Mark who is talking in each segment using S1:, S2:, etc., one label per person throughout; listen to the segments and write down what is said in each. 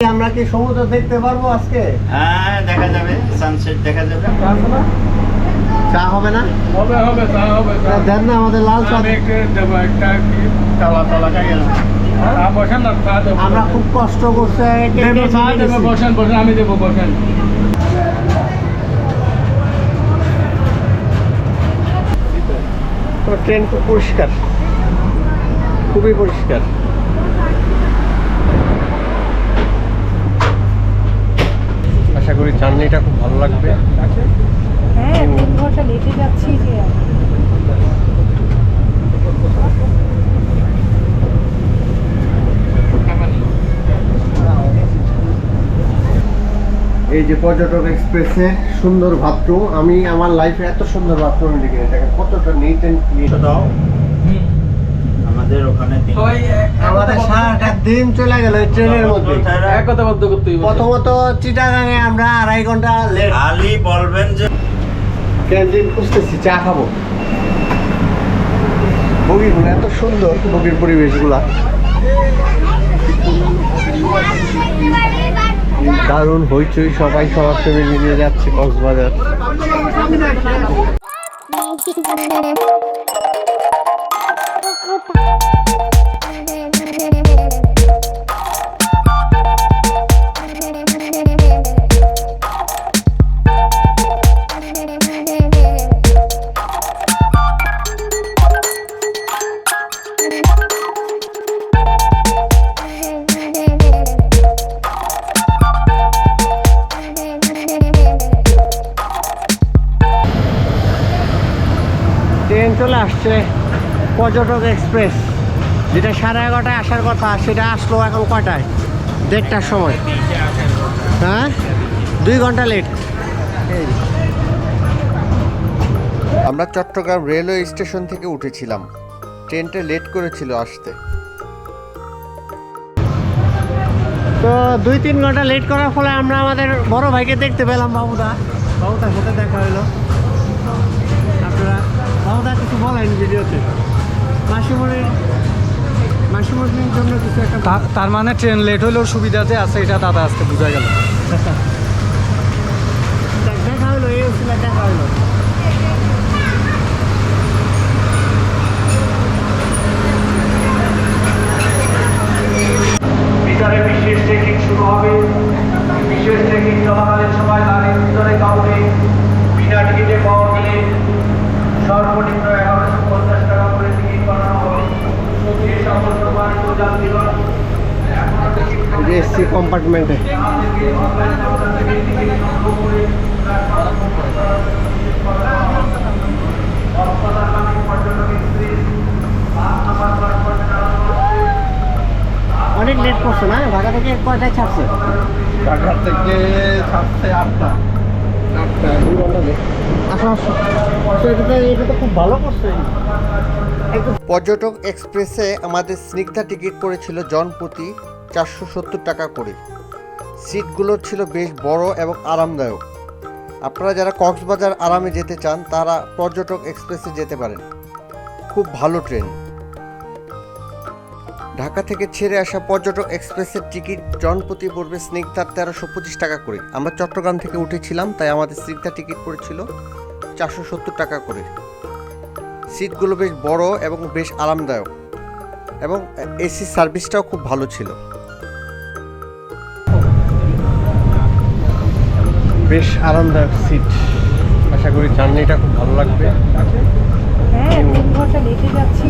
S1: আমরা কি সমুদ্র দেখতে পারব আজকে?
S2: হ্যাঁ দেখা যাবে সানসেট দেখা যাবে।
S1: চা হবে না?
S3: হবে হবে তা হবে
S1: দেন না আমাদের লাল চা।
S3: আমি একটা কি তালা তালা খাই না
S1: আমরা খুব কষ্ট করছে।
S3: চা বসেন বসেন আমি দেবো বসেন।
S1: তো ট্রেন খুব পরিষ্কার। খুবই পরিষ্কার। আশা করি জার্নিটা খুব ভালো লাগবে।
S4: হ্যাঁ তিন ঘণ্টা লেটে যাচ্ছি যে।
S1: এই যে পর্যটক এক্সপ্রেসে সুন্দর বাথরুম আমি আমার লাইফে এত সুন্দর বাথরুম দেখিনি। দেখেন কতটা নিট অ্যান্ড ক্লিন
S2: দাও আমাদের ওখানে
S1: আমাদের সারাটা দিন চলে গেল ট্রেনের মধ্যে।
S3: এক কথা বদ্ধ করতে
S1: প্রথমত চিটাগাঙে আমরা আড়াই ঘণ্টা লেট
S2: খালি বলবেন যে
S1: ক্যান্টিন খুঁজতেছি চা খাব। বগিগুলো এত সুন্দর বগির পরিবেশগুলা। দারুণ হইচই সবাই সবার ফ্যামিলি নিয়ে যাচ্ছে কক্সবাজার। ট্রেন চলে আসছে। পর্যটক এক্সপ্রেস যেটা সাড়ে এগারোটায় আসার কথা সেটা আসলো এখন কটায় দেড়টার সময়। হ্যাঁ? দুই ঘণ্টা লেট
S5: আমরা চট্টগ্রাম রেলওয়ে স্টেশন থেকে উঠেছিলাম। ট্রেনটা লেট করেছিল আসতে।
S1: তো দুই তিন ঘণ্টা লেট করার ফলে আমরা আমাদের বড় ভাইকে দেখতে পেলাম বাবুদা। বাবুদার সাথে দেখা হলো আপনারা বাবুদা কিছু বলেন ভিডিওতে।
S3: তার মানে ট্রেন লেট হলেও সুবিধা যে আছে এটা দাদা আজকে বোঝা গেল।
S1: দেখ- হলো এই দেখা হলো
S6: ভিতরে বিশেষ চেকিং শুরু হবে বিশেষ চেকিং চলাকালীন সময় গাড়ির ভিতরে কাউকে বিনা টিকিটে পাওয়া গেলে সর্বনিম্ন এগারোশো পঞ্চাশ টাকা করে টিকিট বানানো হবে যে সকল প্রমাণিত যাত্রীগণ এখনও টিকিট
S1: এসসি কম্পার্টমেন্টে
S6: আমাদেরকে অনলাইন কাউন্টার থেকে টিকিট সংগ্রহ করে প্ল্যাটফর্ম প্রবেশ করার জন্য নিশ্চিত করা হবে। কক্সবাজারগামী পর্যটক এক্সপ্রেস পাঁচ নম্বর প্ল্যাটফর্মে দাঁড়ানো হচ্ছে
S1: অনেক লেট করছে না? ঢাকা থেকে কয়টায় ছাড়ছে?
S3: ঢাকা থেকে সাতটা আটটা।
S1: আটটা। দুই ঘণ্টা লেট আসো। আসো এটা তো এটা তো খুব ভালো করছে।
S5: পর্যটক এক্সপ্রেসে আমাদের স্নিগ্ধা টিকিট পড়েছিল জনপ্রতি চারশো সত্তর টাকা করে। সিটগুলো ছিল বেশ বড় এবং আরামদায়ক। আপনারা যারা কক্সবাজার আরামে যেতে চান, তারা পর্যটক এক্সপ্রেসে যেতে পারেন। খুব ভালো ট্রেন। ঢাকা থেকে ছেড়ে আসা পর্যটক এক্সপ্রেসের টিকিট জনপ্রতি পড়বে স্নিগ্ধার তেরোশো পঁচিশ টাকা করে। আমরা চট্টগ্রাম থেকে উঠেছিলাম, তাই আমাদের স্নিগ্ধা টিকিট পড়েছিল চারশো সত্তর টাকা করে। সিটগুলো বেশ বড় এবং বেশ আরামদায়ক এবং এসি সার্ভিসটাও খুব ভালো ছিল।
S1: বেশ আরামদায়ক সিট আশা করি জার্নিটা খুব ভালো লাগবে।
S4: হ্যাঁ তিন ঘণ্টা লেটে যাচ্ছি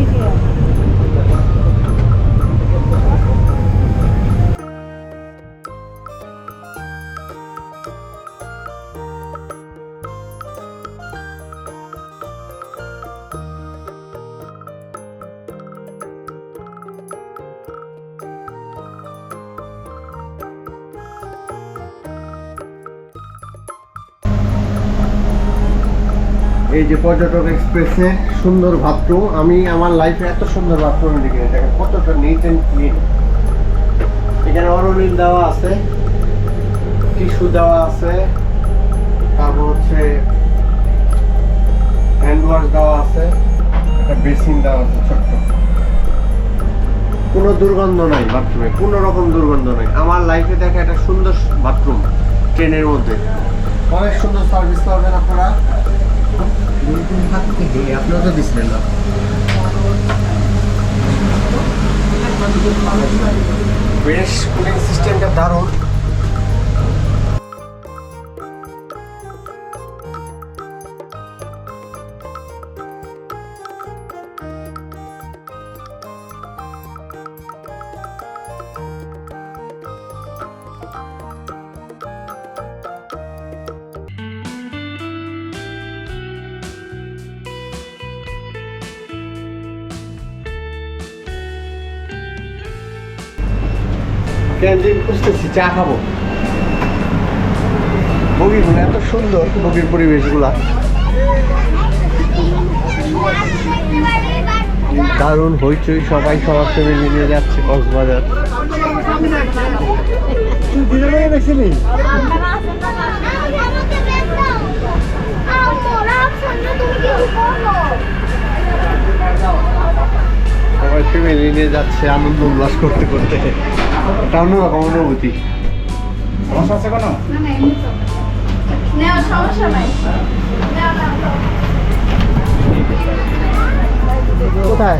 S1: এই যে পর্যটক এক্সপ্রেসে সুন্দর বাথরুম আমি আমার লাইফে এত সুন্দর বাথরুম দেখিনি দেখেন কতটা নিট অ্যান্ড ক্লিন এখানে অরনিল দেওয়া আছে, টিস্যু দেওয়া আছে, তারপর হচ্ছে হ্যান্ড ওয়াশ দেওয়া আছে, একটা বেসিন দেওয়া আছে ছোট্ট। কোনো দুর্গন্ধ নাই বাথরুমে কোনো রকম দুর্গন্ধ নাই। আমার লাইফে দেখা একটা সুন্দর বাথরুম ট্রেনের মধ্যে। অনেক সুন্দর সার্ভিস পাবেন আপনারা। আপনারা তো দিচ্ছিলেন বেশ কুলিং সিস্টেমটা দারুণ। ক্যান্টিন খুঁজতেছি, চা খাব। বগিগুলো এত সুন্দর, বগির পরিবেশগুলা। দারুণ হইচই, সবাই সবার ফ্যামিলি নিয়ে যাচ্ছে কক্সবাজার। সবাই ফ্যামিলি নিয়ে যাচ্ছে আনন্দ উল্লাস করতে করতে। এটা অন্যরকম অনুভূতি।
S3: সমস্যা আছে কোনো?
S4: সমস্যা নাই।
S1: কোথায়?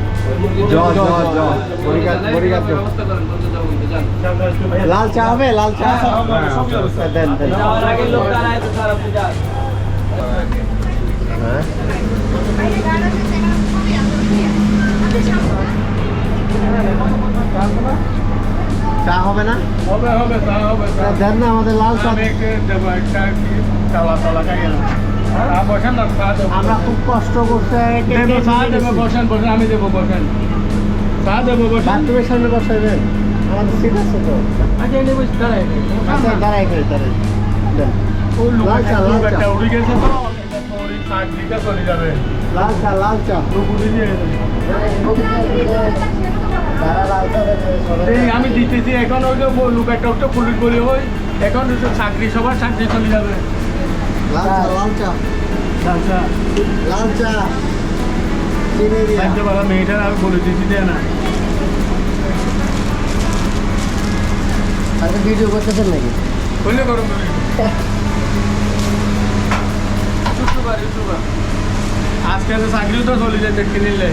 S1: লাল চা হবে? লাল চা? দেন দেন। হ্যাঁ। চা হবে না?
S3: হবে হবে চা হবে
S1: দেন না আমাদের লাল চা। আমরা খুব কষ্ট করতে
S3: বসেন বসেন আমি দেবো বসেন। চা দেবো
S1: বাথরুমের সামনে বসাইবেন আমাদের সিট আছে তো।
S3: আচ্ছা দাঁড়াই
S1: আচ্ছা দাঁড়াই করে দাঁড়াই লাল চা, লাল চা।
S3: উড়ে গেছে তো।
S1: লাল চা চা।
S3: আমি দিতেছি এখন ওই যে লোক একটা পুলিশ বলি ওই এখন চাকরি সবার চাকরি চলে যাবে।
S1: লাল চা লাল চা লাল চা চিনি দিয়া
S3: জানতে পারা মেয়েটার আমি বলে দিচ্ছি দেয় না
S1: ভিডিও করতেছেন নাকি
S3: বললে করো তুমি ইউটিউবার ইউটিউবার আজকে তো চাকরিও তো চলে যায় দেখতে নিলে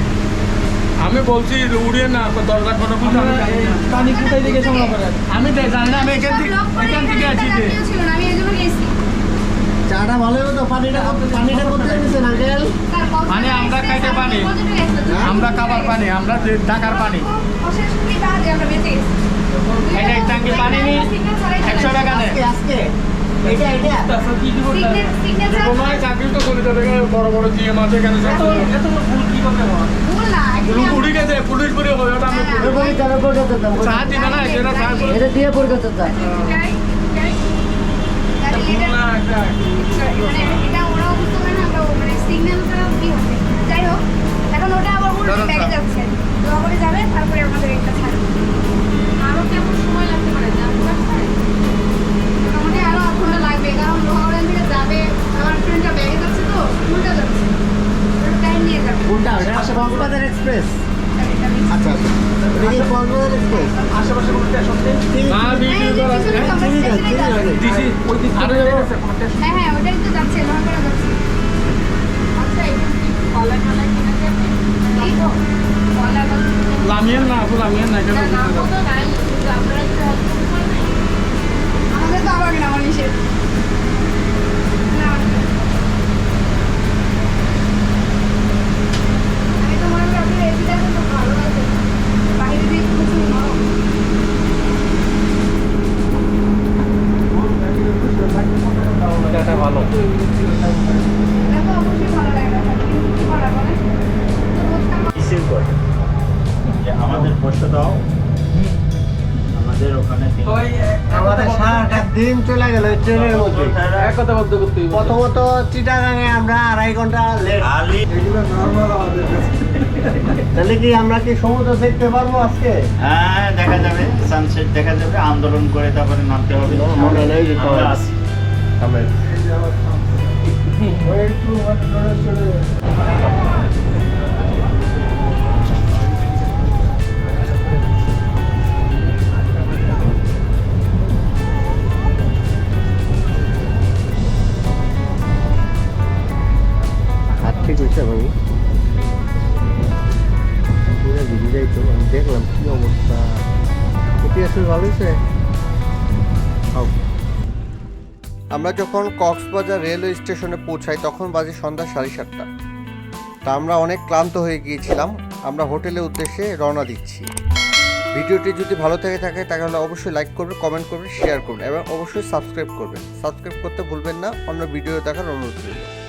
S3: আমি বলছি উড়িয়ে না দরজা কোনো আমি জানি না।
S4: পানি কোথায় দিকে সংগ্রহ করেন
S3: আমি জানি না আমি এখান থেকে এখান থেকে আছি
S4: আমি গেছি
S1: চাটা ভালো হতো পানিটা পানিটা করতে দিয়েছেন আঙ্কেল?
S3: মানে আমরা খাইতে পানি। আমরা খাবার পানি আমরা যে ঢাকার পানি। এটা ট্যাঙ্কি পানি নি একশো টাকা
S1: আজকে এটা এটা।
S3: কোনো চাকরি তো যাবে বড় বড় জিএম আছে এখানে সব চলে
S4: ভুল না
S3: লোক পুলিশ করে হয়। করে
S1: দিয়ে
S4: যাবে তারপরে আমাদের একটা ছাড়বে। আরও কেমন সময় লাগতে
S3: লামিয়ান না আপু লামিয়ান না কেন
S4: আমাদের
S1: দিন চলে গেল ট্রেনের মধ্যে।
S3: এক কথা বলতে করতে
S1: প্রথমত চিটাগাঙে আমরা আড়াই ঘণ্টা লেট তাহলে কি আমরা কি সমুদ্র দেখতে পারব আজকে?
S2: হ্যাঁ দেখা যাবে। সানসেট দেখা যাবে আন্দোলন করে তারপরে নামতে হবে।
S1: মনে নেই যে
S2: আমরা।
S1: হাত
S5: আমরা যখন কক্সবাজার রেলওয়ে স্টেশনে পৌঁছাই, তখন বাজে সন্ধ্যা সাড়ে সাতটা। তা আমরা অনেক ক্লান্ত হয়ে গিয়েছিলাম। আমরা হোটেলের উদ্দেশ্যে রওনা দিচ্ছি। ভিডিওটি যদি ভালো থেকে থাকে, তাহলে অবশ্যই লাইক করবেন কমেন্ট করবেন শেয়ার করবেন এবং অবশ্যই সাবস্ক্রাইব করবেন। সাবস্ক্রাইব করতে ভুলবেন না। অন্য ভিডিও দেখার অনুরোধ রইল।